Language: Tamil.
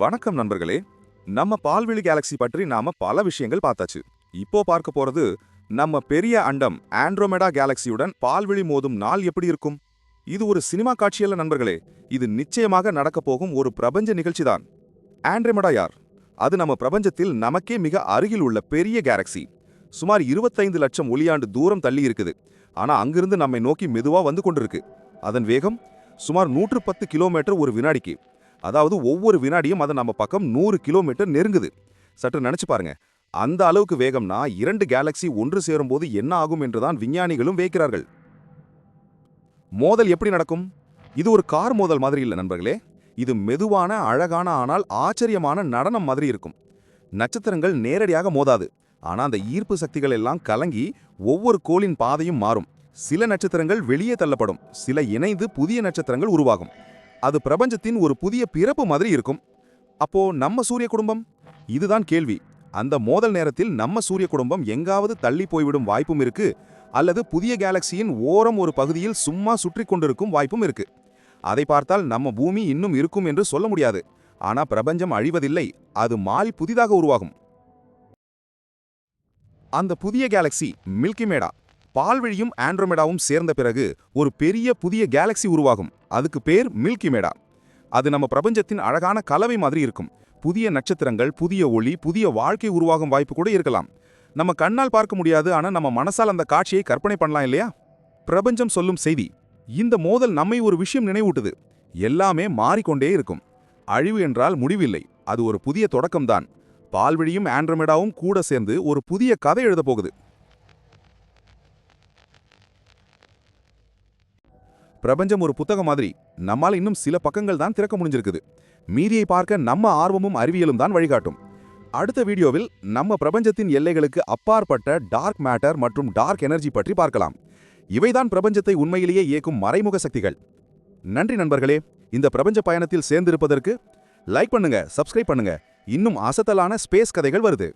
வணக்கம் நண்பர்களே. நம்ம பால்வெளி கேலக்ஸி பற்றி நாம பல விஷயங்கள் பார்த்தாச்சு. இப்போ பார்க்க போறது நம்ம பெரிய அண்டம் ஆண்ட்ரோமெடா கேலக்சியுடன் பால்வெளி மோதும் நாள் எப்படி இருக்கும்? இது ஒரு சினிமா காட்சியல்ல நண்பர்களே. இது நிச்சயமாக நடக்க போகும் ஒரு பிரபஞ்ச நிகழ்ச்சிதான். ஆண்ட்ரோமெடா யார்? அது நம்ம பிரபஞ்சத்தில் நமக்கே மிக அருகில் உள்ள பெரிய கேலக்சி சுமார் 25 லட்சம் ஒளியாண்டு தூரம் தள்ளி இருக்குது. ஆனா அங்கிருந்து நம்மை நோக்கி மெதுவா வந்து கொண்டிருக்கு. அதன் வேகம் சுமார் நூற்று பத்து கிலோமீட்டர் ஒரு வினாடிக்கு. அதாவது ஒவ்வொரு வினாடியும் அது நம்ம பக்கம் நூறு கிலோமீட்டர் நெருங்குது. சற்று நினச்சி பாருங்க. அந்த அளவுக்கு வேகம்னா இரண்டு கேலக்ஸி ஒன்று சேரும்போது என்ன ஆகும் என்றுதான் விஞ்ஞானிகளும் வைக்கிறார்கள் மோதல் எப்படி நடக்கும்? இது ஒரு கார் மோதல் மாதிரி இல்லை நண்பர்களே. இது மெதுவான அழகான ஆனால் ஆச்சரியமான நடனம் மாதிரி இருக்கும். நட்சத்திரங்கள் நேரடியாக மோதாது. ஆனால் அந்த ஈர்ப்பு சக்திகள் எல்லாம் கலங்கி ஒவ்வொரு கோளின் பாதையும் மாறும். சில நட்சத்திரங்கள் வெளியே தள்ளப்படும். சில இணைந்து புதிய நட்சத்திரங்கள் உருவாகும். அது பிரபஞ்சத்தின் ஒரு புதிய பிறப்பு மாதிரி இருக்கும். அப்போ நம்ம சூரிய குடும்பம்? இதுதான் கேள்வி. அந்த மோதல் நேரத்தில் நம்ம சூரிய குடும்பம் எங்காவது தள்ளி போய்விடும் வாய்ப்பும் இருக்கு. அல்லது புதிய கேலக்சியின் ஓரம் ஒரு பகுதியில் சும்மா சுற்றி கொண்டிருக்கும் வாய்ப்பும் இருக்கு. அதை பார்த்தால் நம்ம பூமி இன்னும் இருக்கும் என்று சொல்ல முடியாது. ஆனா பிரபஞ்சம் அழிவதில்லை. அது மாறி புதிதாக உருவாகும். அந்த புதிய கேலக்சி மில்கிமேடா பால்வழியும் ஆண்ட்ரோமெடாவும் சேர்ந்த பிறகு ஒரு பெரிய புதிய கேலக்சி உருவாகும். அதுக்கு பேர் மில்கிமேடா அது நம்ம பிரபஞ்சத்தின் அழகான கலவை மாதிரி இருக்கும். புதிய நட்சத்திரங்கள் புதிய ஒளி புதிய வாழ்க்கை உருவாகும் வாய்ப்பு கூட இருக்கலாம். நம்ம கண்ணால் பார்க்க முடியாது ஆனா நம்ம மனசால் அந்த காட்சியை கற்பனை பண்ணலாம் இல்லையா? பிரபஞ்சம் சொல்லும் செய்தி இந்த மோதல் நம்மை ஒரு விஷயம் நினைவூட்டுது. எல்லாமே மாறிக்கொண்டே இருக்கும். அழிவு என்றால் முடிவில்லை அது ஒரு புதிய தொடக்கம்தான். பால்வழியும் ஆண்ட்ரோமெடாவும் கூட சேர்ந்து ஒரு புதிய கதை எழுதப் போகுது. பிரபஞ்சம் ஒரு புத்தகம் மாதிரி நம்மால் இன்னும் சில பக்கங்கள் தான் திறக்க முடிஞ்சிருக்குது. மீதியை பார்க்க நம்ம ஆர்வமும் அறிவியலும் தான் வழிகாட்டும். அடுத்த வீடியோவில் நம்ம பிரபஞ்சத்தின் எல்லைகளுக்கு அப்பாற்பட்ட டார்க் மேட்டர் மற்றும் டார்க் எனர்ஜி பற்றி பார்க்கலாம். இவைதான் பிரபஞ்சத்தை உண்மையிலேயே இயக்கும் மறைமுக சக்திகள். நன்றி நண்பர்களே. இந்த பிரபஞ்ச பயணத்தில் சேர்ந்திருப்பதற்கு லைக் பண்ணுங்க சப்ஸ்கிரைப் பண்ணுங்க. இன்னும் அசத்தலான ஸ்பேஸ் கதைகள் வருது.